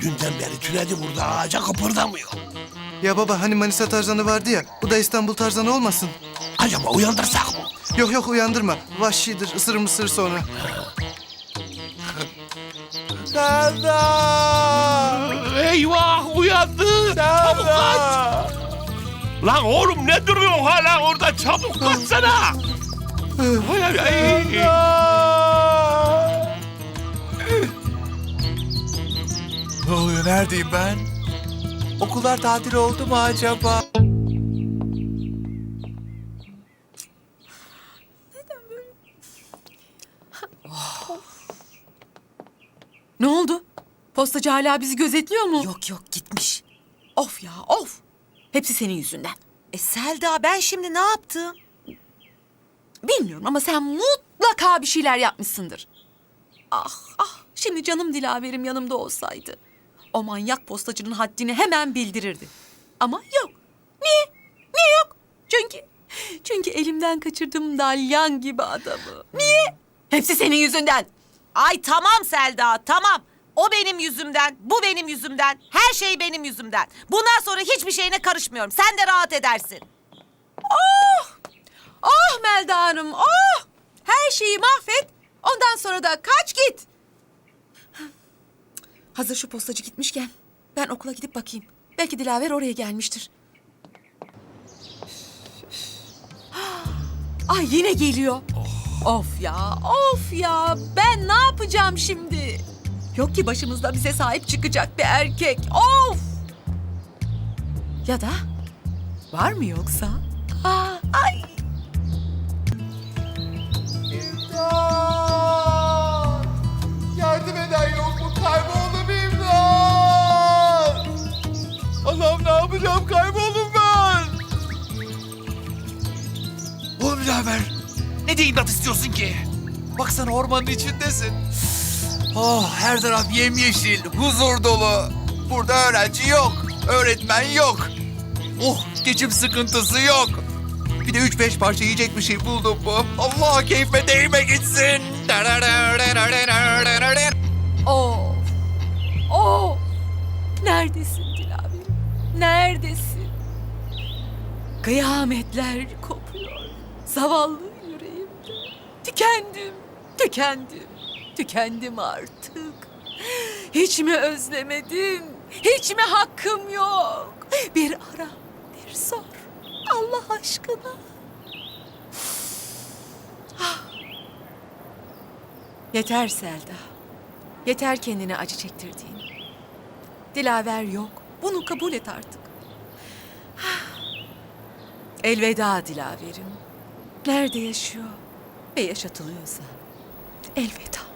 Dünden beri türedi burada ağaca kıpırdamıyor. Ya baba hani Manisa tarzanı vardı ya. Bu da İstanbul tarzanı olmasın. Acaba uyandırsak mı? Yok yok uyandırma. Vahşidir ısırır mısır sonra. Eyvah uyandı. Çabuk kaç. Lan oğlum ne duruyorsun hala orada? Çabuk kaçsana. Ay. Ne oluyor? Neredeyim ben? Okullar tatil oldu mu acaba? Ne oldu? Postacı hala bizi gözetliyor mu? Yok yok gitmiş. Of ya of. Hepsi senin yüzünden. E Selda ben şimdi ne yaptım? Bilmiyorum ama sen mutlaka bir şeyler yapmışsındır. Ah ah şimdi canım dilaverim yanımda olsaydı. O manyak postacının haddini hemen bildirirdi. Ama yok. Niye? Niye yok? Çünkü çünkü elimden kaçırdım dalyan gibi adamı. Niye? Hepsi senin yüzünden. Ay tamam Selda tamam. O benim yüzümden, bu benim yüzümden, her şey benim yüzümden. Bundan sonra hiçbir şeyine karışmıyorum. Sen de rahat edersin. Oh Melda Hanım, oh! Her şeyi mahvet, ondan sonra da kaç git. Hazır şu postacı gitmişken ben okula gidip bakayım. Belki Dilaver oraya gelmiştir. Ay yine geliyor. Of ya, of ya. Ben ne yapacağım şimdi? Yok ki başımızda bize sahip çıkacak bir erkek. Of! Ya da var mı yoksa? Aa, ay İmdat! Yardım eden yok mu? Kayboldum imdat! Allah'ım ne yapacağım? Kayboldum ben! Oğlum Dilaver, ne diye imdat istiyorsun ki? Baksana ormanın içindesin. Oh, her taraf yemyeşil, huzur dolu. Burada öğrenci yok, öğretmen yok. Oh, geçim sıkıntısı yok. Bir de üç beş parça yiyecek bir şey buldum mu? Allah keyfe değme gitsin. Of! Of! Neredesin Dilaverim? Neredesin? Kıyametler kopuyor. Zavallı yüreğimde. Tükendim, tükendim, tükendim artık. Hiç mi özlemedin? Hiç mi hakkım yok? Bir ara, bir sor. Allah aşkına. Ah. Yeter Selda. Yeter kendine acı çektirdiğin. Dilaver yok. Bunu kabul et artık. Elveda Dilaverim. Nerede yaşıyor ve yaşatılıyorsa elveda.